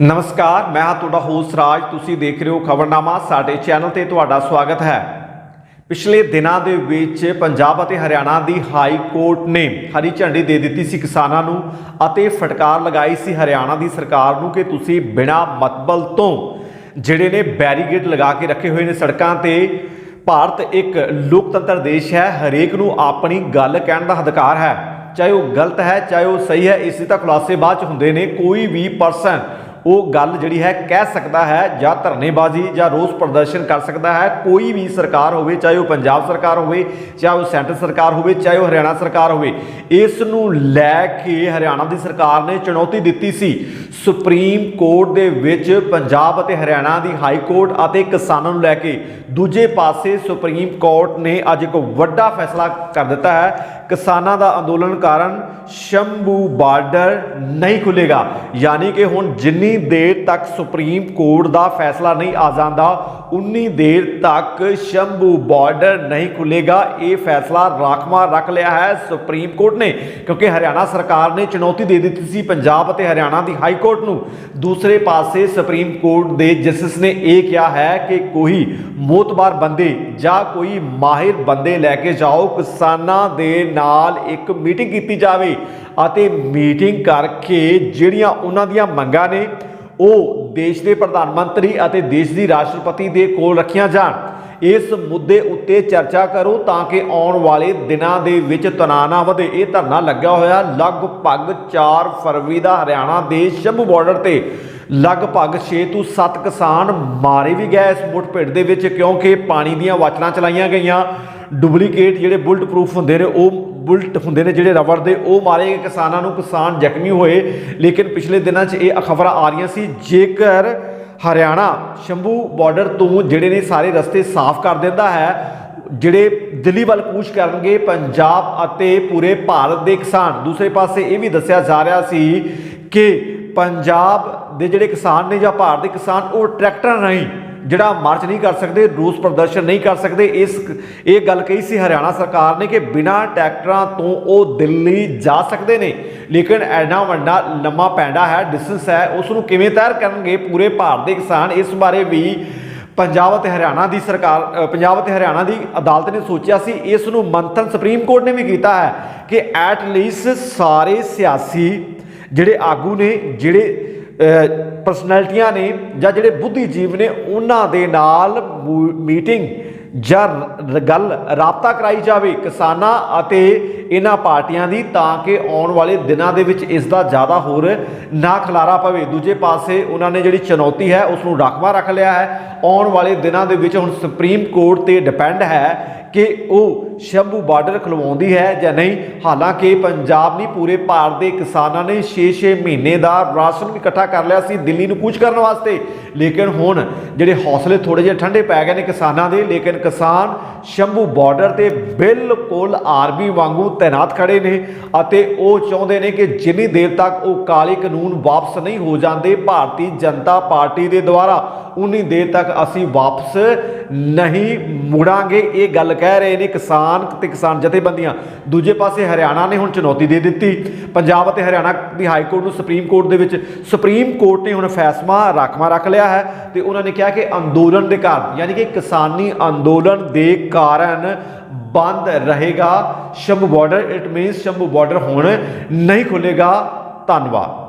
ਨਮਸਕਾਰ, ਮੈਂ ਹਾਂ ਤੁਹਾਡਾ ਹੋਸਟ ਰਾਜ। ਤੁਸੀਂ ਦੇਖ ਰਹੇ ਹੋ ਖਬਰਨਾਮਾ। ਸਾਡੇ ਚੈਨਲ ਤੇ ਤੁਹਾਡਾ ਸਵਾਗਤ ਹੈ। ਪਿਛਲੇ ਦਿਨਾਂ ਦੇ ਵਿੱਚ ਪੰਜਾਬ ਅਤੇ ਹਰਿਆਣਾ ਦੀ ਹਾਈ ਕੋਰਟ ਨੇ ਹਰੀ ਝੰਡੀ ਦੇ ਦਿੱਤੀ ਸੀ ਕਿਸਾਨਾਂ ਨੂੰ ਅਤੇ ਫਟਕਾਰ ਲਗਾਈ ਸੀ ਹਰਿਆਣਾ ਦੀ ਸਰਕਾਰ ਨੂੰ ਕਿ ਤੁਸੀਂ ਬਿਨਾਂ ਮਤਬਲ ਤੋਂ ਜਿਹੜੇ ਨੇ ਬੈਰੀਗੇਡ ਲਗਾ ਕੇ ਰੱਖੇ ਹੋਏ ਨੇ ਸੜਕਾਂ ਤੇ। ਭਾਰਤ ਇੱਕ ਲੋਕਤੰਤਰ ਦੇਸ਼ ਹੈ। ਹਰੇਕ ਨੂੰ ਆਪਣੀ ਗੱਲ ਕਹਿਣ ਦਾ ਅਧਿਕਾਰ ਹੈ। ਚਾਹੇ ਉਹ ਗਲਤ ਹੈ, ਚਾਹੇ ਉਹ ਸਹੀ ਹੈ, ਇਸ ਦੇ ਤਾਂ ਖੁਲਾਸੇ ਬਾਅਦ ਚ ਹੁੰਦੇ ਨੇ। ਕੋਈ ਵੀ ਪਰਸਨ ਉਹ ਗੱਲ ਜਿਹੜੀ ਹੈ ਕਹਿ ਸਕਦਾ ਹੈ ਜਾਂ ਧਰਨੇਬਾਜ਼ੀ ਜਾਂ ਰੋਸ ਪ੍ਰਦਰਸ਼ਨ ਕਰ ਸਕਦਾ ਹੈ। ਕੋਈ ਵੀ ਸਰਕਾਰ ਹੋਵੇ, ਚਾਹੇ ਉਹ ਪੰਜਾਬ ਸਰਕਾਰ ਹੋਵੇ, ਚਾਹੇ ਉਹ ਸੈਂਟਰ ਸਰਕਾਰ ਹੋਵੇ, ਚਾਹੇ ਉਹ ਹਰਿਆਣਾ ਸਰਕਾਰ ਹੋਵੇ, ਇਸ ਨੂੰ ਲੈ ਕੇ ਹਰਿਆਣਾ ਦੀ ਸਰਕਾਰ ਨੇ ਚੁਣੌਤੀ ਦਿੱਤੀ ਸੀ। ਸੁਪਰੀਮ ਕੋਰਟ ਦੇ ਵਿੱਚ ਪੰਜਾਬ ਅਤੇ ਹਰਿਆਣਾ ਦੀ ਹਾਈ ਕੋਰਟ ਅਤੇ ਕਿਸਾਨਾਂ ਨੂੰ ਲੈ ਕੇ ਦੂਜੇ ਪਾਸੇ ਸੁਪਰੀਮ ਕੋਰਟ ਨੇ ਅੱਜ ਇੱਕ ਵੱਡਾ ਫੈਸਲਾ ਕਰ ਦਿੱਤਾ ਹੈ। ਕਿਸਾਨਾਂ ਦਾ ਅੰਦੋਲਨ ਕਾਰਨ ਸ਼ੰਭੂ ਬਾਰਡਰ ਨਹੀਂ ਖੁੱਲੇਗਾ ਯਾਨੀ ਕਿ ਹੁਣ ਜਿੰਨੀ ਜਿੰਨੀ ਦੇਰ ਤੱਕ ਸੁਪਰੀਮ ਕੋਰਟ ਦਾ ਫੈਸਲਾ ਨਹੀਂ ਆ ਜਾਂਦਾ। ਉਨੀ ਦੇਰ ਤੱਕ ਸ਼ੰਭੂ ਬਾਰਡਰ ਨਹੀਂ ਖੁੱਲੇਗਾ ਇਹ ਫੈਸਲਾ ਰਾਖਵਾ ਰੱਖ ਲਿਆ ਹੈ ਸੁਪਰੀਮ ਕੋਰਟ ਨੇ, ਕਿਉਂਕਿ ਹਰਿਆਣਾ ਸਰਕਾਰ ਨੇ ਚੁਣੌਤੀ ਦੇ ਦਿੱਤੀ ਸੀ ਪੰਜਾਬ ਅਤੇ ਹਰਿਆਣਾ ਦੀ ਹਾਈ ਕੋਰਟ ਨੂੰ। ਦੂਸਰੇ ਪਾਸੇ ਸੁਪਰੀਮ ਕੋਰਟ ਦੇ ਜਸਟਿਸ ਨੇ ਇਹ ਕਿਹਾ ਹੈ ਕਿ ਕੋਈ ਮੋਤਬਾਰ ਬੰਦੇ ਜਾਂ ਕੋਈ ਮਾਹਿਰ ਬੰਦੇ ਲੈ ਕੇ ਜਾਓ, ਕਿਸਾਨਾਂ ਦੇ ਨਾਲ ਇੱਕ ਮੀਟਿੰਗ ਕੀਤੀ ਜਾਵੇ ਅਤੇ ਮੀਟਿੰਗ ਕਰਕੇ ਜਿਹੜੀਆਂ ਉਹਨਾਂ ਦੀਆਂ ਮੰਗਾਂ ਨੇ ਉਹ ਦੇਸ਼ ਦੇ ਪ੍ਰਧਾਨ ਮੰਤਰੀ ਅਤੇ ਦੇਸ਼ ਦੀ ਰਾਸ਼ਟਰਪਤੀ ਦੇ ਕੋਲ ਰੱਖੀਆਂ ਜਾਣ। ਇਸ ਮੁੱਦੇ ਉੱਤੇ ਚਰਚਾ ਕਰੋ ਤਾਂ ਕਿ ਆਉਣ ਵਾਲੇ ਦਿਨਾਂ ਦੇ ਵਿੱਚ ਤਣਾਅ ਨਾ ਵਧੇ। ਇਹ ਧਰਨਾ ਲੱਗਾ ਹੋਇਆ ਲਗਭਗ 4 ਫਰਵਰੀ ਦਾ ਹਰਿਆਣਾ ਦੇ ਸ਼ੰਭੂ ਬਾਰਡਰ ਤੇ। ਲਗਭਗ 6 ਤੋਂ 7 ਕਿਸਾਨ ਮਾਰੇ ਵੀ ਗਏ ਇਸ ਮੁੱਠਭੇੜ ਦੇ ਵਿੱਚ ਕਿਉਂਕਿ ਪਾਣੀ ਦੀਆਂ ਵਾਚਲਾਂ ਚਲਾਈਆਂ ਗਈਆਂ। ਡੁਪਲੀਕੇਟ ਜਿਹੜੇ ਬੁਲਟ ਪ੍ਰੂਫ ਹੁੰਦੇ ਨੇ, ਉਹ ਬੁਲਟ ਹੁੰਦੇ ਨੇ ਜਿਹੜੇ ਰਬੜ ਦੇ, ਉਹ ਮਾਰੇ ਗਏ ਕਿਸਾਨਾਂ ਨੂੰ, ਕਿਸਾਨ ਜ਼ਖਮੀ ਹੋਏ। ਲੇਕਿਨ ਪਿਛਲੇ ਦਿਨਾਂ 'ਚ ਇਹ ਖਬਰਾਂ ਆ ਰਹੀਆਂ ਸੀ। ਜੇਕਰ ਹਰਿਆਣਾ ਸ਼ੰਭੂ ਬਾਰਡਰ ਤੋਂ ਜਿਹੜੇ ਨੇ ਸਾਰੇ ਰਸਤੇ ਸਾਫ਼ ਕਰ ਦਿੰਦਾ ਹੈ, ਜਿਹੜੇ ਦਿੱਲੀ ਵੱਲ ਕੂਚ ਕਰਨਗੇ, ਪੰਜਾਬ ਅਤੇ ਪੂਰੇ ਭਾਰਤ ਦੇ ਕਿਸਾਨ। ਦੂਸਰੇ ਪਾਸੇ ਇਹ ਵੀ ਦੱਸਿਆ ਜਾ ਰਿਹਾ ਸੀ ਕਿ ਪੰਜਾਬ ਦੇ ਜਿਹੜੇ ਕਿਸਾਨ ਨੇ ਜਾਂ ਭਾਰਤ ਦੇ ਕਿਸਾਨ, ਉਹ ਟਰੈਕਟਰ ਨਹੀਂ ਜਿਹੜਾ ਮਾਰਚ ਨਹੀਂ ਕਰ ਸਕਦੇ, ਰੋਸ ਪ੍ਰਦਰਸ਼ਨ ਨਹੀਂ ਕਰ ਸਕਦੇ, ਇਸ ਇਹ ਗੱਲ ਕਹੀ ਸੀ ਹਰਿਆਣਾ ਸਰਕਾਰ ਨੇ ਕਿ ਬਿਨਾਂ ਟਰੈਕਟਰਾਂ ਤੋਂ ਉਹ ਦਿੱਲੀ ਜਾ ਸਕਦੇ ਨੇ। ਲੇਕਿਨ ਐਨਾ ਵੱਡਾ ਲੰਮਾ ਪੈਂਡਾ ਹੈ ਡਿਸਟੈਂਸ ਹੈ ਉਸ ਨੂੰ ਕਿਵੇਂ ਤੈਅ ਕਰਨਗੇ ਪੂਰੇ ਭਾਰਤ ਦੇ ਕਿਸਾਨ? ਇਸ ਬਾਰੇ ਵੀ ਪੰਜਾਬ ਅਤੇ ਹਰਿਆਣਾ ਦੀ ਸਰਕਾਰ ਪੰਜਾਬ ਅਤੇ ਹਰਿਆਣਾ ਦੀ ਅਦਾਲਤ ਨੇ ਸੋਚਿਆ ਸੀ। ਇਸ ਨੂੰ ਮੰਥਨ ਸੁਪਰੀਮ ਕੋਰਟ ਨੇ ਵੀ ਕੀਤਾ ਹੈ ਕਿ ਐਟ ਲੀਸਟ ਸਾਰੇ ਸਿਆਸੀ ਜਿਹੜੇ ਆਗੂ ਨੇ, ਜਿਹੜੇ ਪਰਸਨੈਲਿਟੀਆਂ ਨੇ ਜਾਂ ਜਿਹੜੇ ਬੁੱਧੀਜੀਵ ਨੇ, ਉਹਨਾਂ ਦੇ ਨਾਲ ਮੀਟਿੰਗ ਜਾਂ ਗੱਲ ਰਾਬਤਾ ਕਰਾਈ ਜਾਵੇ ਕਿਸਾਨਾਂ ਅਤੇ ਇਹਨਾਂ ਪਾਰਟੀਆਂ ਦੀ, ਤਾਂ ਕਿ ਆਉਣ ਵਾਲੇ ਦਿਨਾਂ ਦੇ ਵਿੱਚ ਇਸ ਦਾ ਜ਼ਿਆਦਾ ਹੋਰ ਨਾ ਖਲਾਰਾ ਪਵੇ। ਦੂਜੇ ਪਾਸੇ ਉਹਨਾਂ ਨੇ ਜਿਹੜੀ ਚੁਣੌਤੀ ਹੈ ਉਸ ਨੂੰ ਰਾਖਵਾ ਰੱਖ ਲਿਆ ਹੈ। ਆਉਣ ਵਾਲੇ ਦਿਨਾਂ ਦੇ ਵਿੱਚ ਹੁਣ ਸੁਪਰੀਮ ਕੋਰਟ ਤੇ ਡਿਪੈਂਡ ਹੈ ਕਿ ਉਹ ਸ਼ੰਭੂ ਬਾਰਡਰ ਖਲਵਾਉਂਦੀ ਹੈ ਜਾਂ ਨਹੀਂ? ਹਾਲਾਂਕਿ ਪੰਜਾਬ ਨਹੀਂ, ਪੂਰੇ ਭਾਰਤ ਦੇ ਕਿਸਾਨਾਂ ਨੇ 6-6 ਮਹੀਨੇ ਦਾ ਰਾਸ਼ਨ ਵੀ ਇਕੱਠਾ ਕਰ ਲਿਆ ਸੀ, ਦਿੱਲੀ ਨੂੰ ਕੂਚ ਕਰਨ ਵਾਸਤੇ। ਲੇਕਿਨ ਹੁਣ ਜਿਹੜੇ ਹੌਸਲੇ ਥੋੜੇ ਜਿਹੇ ਠੰਡੇ ਪੈ ਗਏ ਨੇ ਕਿਸਾਨਾਂ ਦੇ, ਲੇਕਿਨ ਕਿਸਾਨ ਸ਼ੰਭੂ ਬਾਰਡਰ ਤੇ ਬਿਲਕੁਲ ਆਰਮੀ ਵਾਂਗੂ ਤੈਨਾਤ ਖੜੇ ਨੇ ਅਤੇ ਉਹ ਚਾਹੁੰਦੇ ਨੇ ਕਿ ਜਿੰਨੀ ਦੇਰ ਤੱਕ ਉਹ ਕਾਲੇ ਕਾਨੂੰਨ ਵਾਪਸ ਨਹੀਂ ਹੋ ਜਾਂਦੇ, ਭਾਰਤੀ ਜਨਤਾ ਪਾਰਟੀ ਦੇ ਦੁਆਰਾ, ਉਨੀ ਦੇਰ ਤੱਕ ਅਸੀਂ ਵਾਪਸ ਨਹੀਂ ਮੁੜਾਂਗੇ, ਇਹ ਗੱਲ ਕਹਿ ਰਹੇ ਨੇ ਕਿਸਾਨ ਤੇ ਕਿਸਾਨ ਜਥੇਬੰਦੀਆਂ। ਦੂਜੇ ਪਾਸੇ ਹਰਿਆਣਾ ਨੇ ਹੁਣ ਚੁਣੌਤੀ ਦੇ ਦਿੱਤੀ। ਪੰਜਾਬ ਅਤੇ ਹਰਿਆਣਾ ਦੀ ਹਾਈ ਕੋਰਟ ਨੂੰ ਸੁਪਰੀਮ ਕੋਰਟ ਦੇ ਵਿੱਚ ਸੁਪਰੀਮ ਕੋਰਟ ਨੇ ਹੁਣ ਫੈਸਲਾ ਰਾਖਵਾ ਰੱਖ ਲਿਆ ਹੈ ਤੇ ਉਹਨਾਂ ਨੇ ਕਿਹਾ ਕਿ ਅੰਦੋਲਨ ਦੇ ਕਾਰਨ, ਯਾਨੀ ਕਿ ਕਿਸਾਨੀ ਅੰਦੋਲਨ ਦੇ ਕਾਰਨ ਬੰਦ ਰਹੇਗਾ। Shambhu border it means Shambhu border ਹੁਣ ਨਹੀਂ ਖੁੱਲੇਗਾ ਧੰਨਵਾਦ।